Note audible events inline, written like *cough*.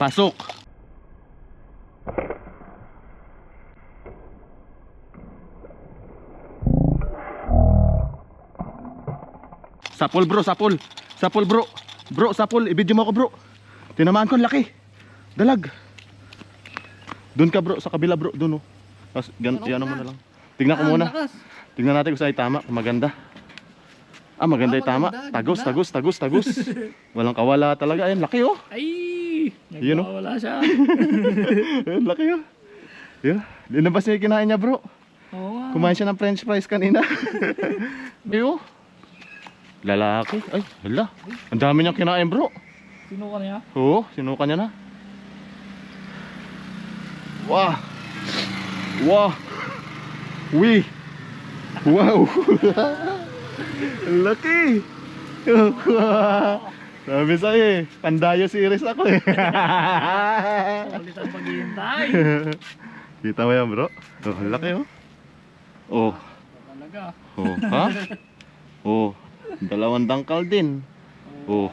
Pasok. Sapol bro, sapol. Sapol bro. Bro, sapol. I-video mo ako bro. Tinamaan ko, laki. Dalag. Doon ka bro, sa kabila bro. Doon oh. Tapos, gan, yan mo na lang. Tingnan ko Ah, muna. Tingnan natin kung saan ay tama, kung maganda. Ah, maganda Ah, yung tama. maganda, Tagos, tagos, tagos, tagos. *laughs* Walang kawala talaga. Ayun, laki oh. Ay! Yun, oh. Nagwawala siya. *laughs* Ayun, laki oh. Yun. Linabas niya yung kinain niya bro. Oo nga. Kumain siya ng french fries kanina. *laughs* Ayun. Lalaki. Ay, hala. Ang dami niyang kinain bro. Sinuka niya. Oo, sinuka niya na. Wow. Wow. Wi. Wow. Laki. *laughs* Sabi sa'yo eh, pandayo series ako eh. *laughs* Ulit ang paghihintay. *laughs* Kita mo yan bro? Oh, laki oh. Oh, Talaga. oh, ha? *laughs* Oh, dalawang dangkal din. Oh,